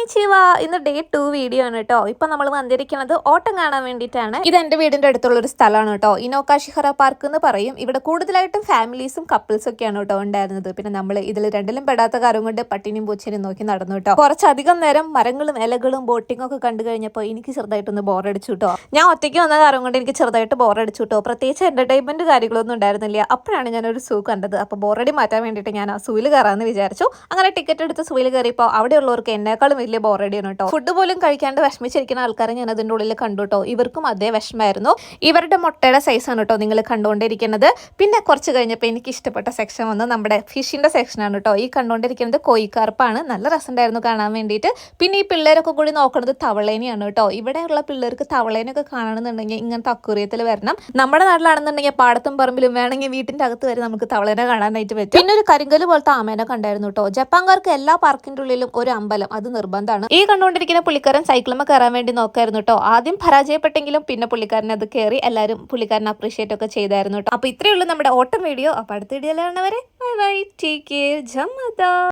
കൊന്നിച്ചിവ ഇന്ന് day to video ആണ് കേട്ടോ ഇപ്പൊ നമ്മൾ വന്നിരിക്കുന്നത് ഓട്ടം കാണാൻ വേണ്ടിയിട്ടാണ്. ഇത് എന്റെ വീടിന്റെ അടുത്തുള്ള ഒരു സ്ഥലമാണ് കേട്ടോ ഇനോക്കാഷിഹറ പാർക്ക് എന്ന് പറയും. ഇവിടെ കൂടുതലായിട്ടും ഫാമിലീസും കപ്പിൾസും ഒക്കെയാണ് കേട്ടോ ഉണ്ടായിരുന്നത്. പിന്നെ നമ്മൾ ഇതിൽ രണ്ടിലും പെടാത്ത കാര്യം കൊണ്ട് പട്ടിനും പൂച്ചനെയും നോക്കി നടന്നു കേട്ടോ കുറച്ചധികം നേരം മരങ്ങളും ഇലകളും ബോട്ടിംഗ് ഒക്കെ കണ്ടു കഴിഞ്ഞപ്പോൾ എനിക്ക് ചെറുതായിട്ടൊന്ന് ബോറടിച്ചു കേട്ടോ ഞാൻ ഒറ്റയ്ക്ക് വന്ന കാര്യം കൊണ്ട് എനിക്ക് ചെറുതായിട്ട് ബോറടിച്ചു കേട്ടോ പ്രത്യേകിച്ച് എന്റർടൈൻമെന്റ് കാര്യങ്ങളൊന്നും ഉണ്ടായിരുന്നില്ല. അപ്പോഴാണ് ഞാൻ ഒരു സൂ കണ്ടത് അപ്പോൾ ബോറടി മാറ്റാൻ വേണ്ടിയിട്ട് ഞാൻ ആ സൂയിൽ കയറാമെന്ന് വിചാരിച്ചു. അങ്ങനെ ടിക്കറ്റ് എടുത്ത് സൂയിൽ കയറിയപ്പോൾ അവിടെയുള്ളവർക്ക് എന്നെക്കാളും ബോറടിയാണ് കേട്ടോ ഫുഡ് പോലും കഴിക്കാണ്ട് വിഷമിച്ചിരിക്കുന്ന ആൾക്കാരെ ഞാൻ അതിന്റെ ഉള്ളിൽ കണ്ടു കേട്ടോ ഇവർക്കും അതേ വിഷമായിരുന്നു ഇവരുടെ മുട്ടയുടെ സൈസാണ് കേട്ടോ നിങ്ങൾ കണ്ടുകൊണ്ടിരിക്കുന്നത്. പിന്നെ കുറച്ച് കഴിഞ്ഞപ്പോൾ എനിക്ക് ഇഷ്ടപ്പെട്ട സെക്ഷൻ വന്ന് നമ്മുടെ ഫിഷിന്റെ സെക്ഷനാണ് കേട്ടോ ഈ കണ്ടുകൊണ്ടിരിക്കുന്നത് കോയിക്കാർപ്പാണ് നല്ല രസമുണ്ടായിരുന്നു കാണാൻ വേണ്ടിയിട്ട്. പിന്നെ ഈ പിള്ളേരൊക്കെ കൂടി നോക്കുന്നത് തവളേനെയാണ് കേട്ടോ ഇവിടെയുള്ള പിള്ളേർക്ക് തവളേനൊക്കെ കാണണമെന്നുണ്ടെങ്കിൽ ഇങ്ങനത്തെ അക്കൂറിയത്തിൽ വരണം. നമ്മുടെ നാട്ടിലാണെന്നുണ്ടെങ്കിൽ പാടത്തും പറമ്പിലും വേണമെങ്കിൽ വീട്ടിന്റെ അകത്ത് വരെ നമുക്ക് തവളേനെ കാണാനായിട്ട് പറ്റും. പിന്നെ ഒരു കരിങ്കൽ പോലത്തെ ആമേനെ കണ്ടായിരുന്നു കേട്ടോ ജപ്പാൻകാർക്ക് എല്ലാ പാർക്കിന്റെ ഉള്ളിലും ഒരു അമ്പലം. അത് നിർബന്ധമാണ് ഈ കണ്ടുകൊണ്ടിരിക്കുന്ന പുള്ളിക്കാരൻ സൈക്കിളുമ്മ കയറാൻ വേണ്ടി നോക്കായിരുന്നു കേട്ടോ ആദ്യം പരാജയപ്പെട്ടെങ്കിലും പിന്നെ പുള്ളിക്കാരൻ അത് കയറി എല്ലാവരും പുള്ളിക്കാരൻ അപ്രീഷിയേറ്റ് ഒക്കെ ചെയ്തായിരുന്നു കേട്ടോ അപ്പൊ ഇത്രയേ ഉള്ളൂ നമ്മുടെ ഓട്ടം വീഡിയോ അപ്പൊ അടുത്ത വീഡിയോ വരെ ബൈ ബൈ ടേക്ക് കെയർ ജമ്മദ